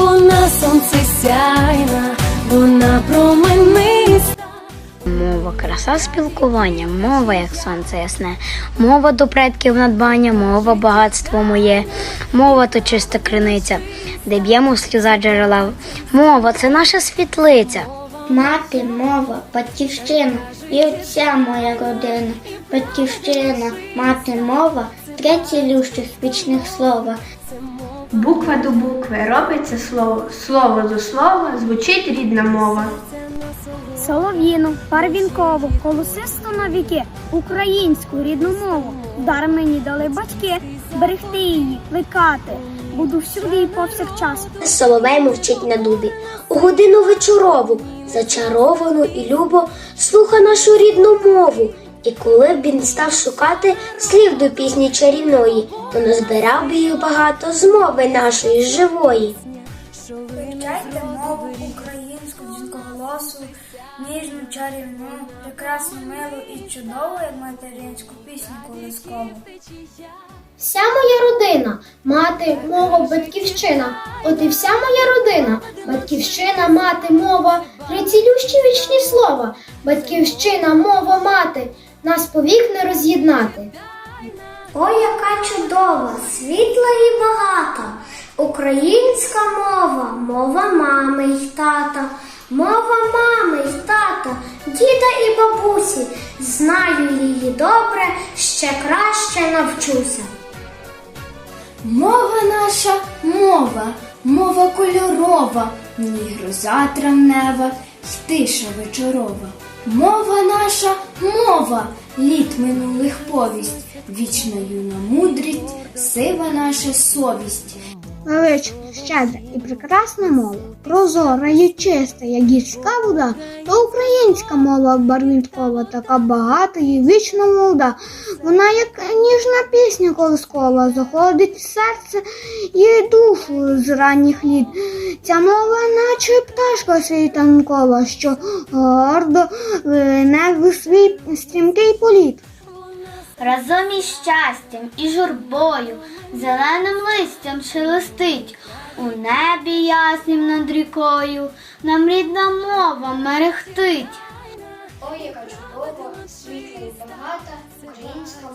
Вона сонце сяйна, вона промениста. Мова краса спілкування, мова як сонце ясне, мова до предків надбання, мова багатство моє, мова то чиста криниця, де б'ємо сльоза джерела. Мова це наша світлиця. Мати, мова, батьківщина і отця моя родина, батьківщина, мати, мова, три цілющих вічних слова. Буква до букви робиться слово, слово до слова звучить рідна мова. Солов'їну, барвінкову, колосисту на віки, українську рідну мову. Дар мені дали батьки, берегти її, плекати. Буду всюди і повсякчас. Соловей мовчить на дубі. У годину вечорову, зачаровану і любо, слуха нашу рідну мову. І коли б він став шукати слів до пісні чарівної, то назбирав би їх багато з мови нашої живої. Вивчайте мову українську дзвінкоголосу, ніжну, чарівну, прекрасну, милу і чудову, як материнську пісню колискову. Вся моя родина, мати, мова, батьківщина. От і вся моя родина, батьківщина, мати, мова, три цілющі вічні слова. Батьківщина, мова, мати, нас повік не роз'єднати. Ой, яка чудова, світла і багата. Українська мова, мова мами й тата, мова мами й тата, діда і бабусі. Знаю її добре, ще краще навчуся. Мова наша мова, мова кольорова, в ній гроза травнева, й тиша вечорова. Мова наша мова, літ минулих повість, вічна юна мудрість, сива наша совість. Велична, щедра і прекрасна мова, прозора і чиста, як гірська вода, то українська мова барвінкова, така багата і вічно молода. Вона, як ніжна пісня колискова, заходить в серце і душу з ранніх літ. Ця мова, наче пташка світанкова, що гордо лине в свій стрімкий політ. Разом із щастям і журбою, зеленим листям шелестить, у небі яснім над рікою, нам рідна мова мерехтить. Ой, яка чудова, світла і багата українська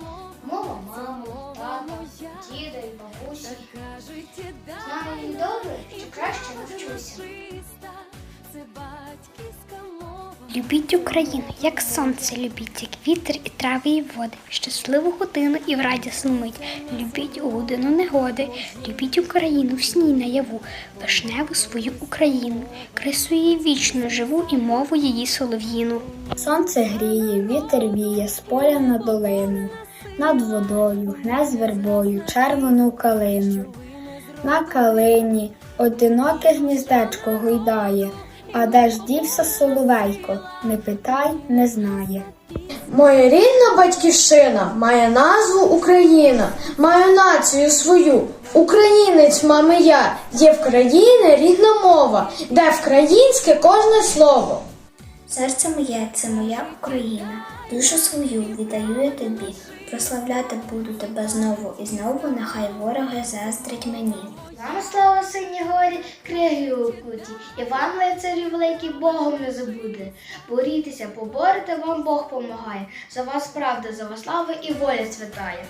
мова. Мова мами, тата, діда і бабусі. Знаю її добре, що краще навчуся. Любіть Україну, як сонце, любіть, як вітер і трави, і води, щасливу годину і в радісну мить. Любіть у годину негоди, любіть Україну в сні наяву, вишневу свою Україну, красу її вічно живу і мову її солов'їну. Сонце гріє, вітер віє з поля на долину, над водою гне з вербою червону калину. На калині одиноке гніздечко гойдає, а де ж дівся соловейко, не питай, не знає. Моя рідна батьківщина має назву Україна, маю націю свою. Українець, мами я, є в країні рідна мова, де вкраїнське кожне слово. Серце моє, це моя Україна, душу свою віддаю я тобі. Прославляти буду тебе знову і знову, нехай вороги заздрять мені. Вам слава сині горі, криги у куті, і вам, лицарі великий, Богом не забуде. Борітеся, поборете, вам Бог помагає. За вас правда, за вас слава і воля святая.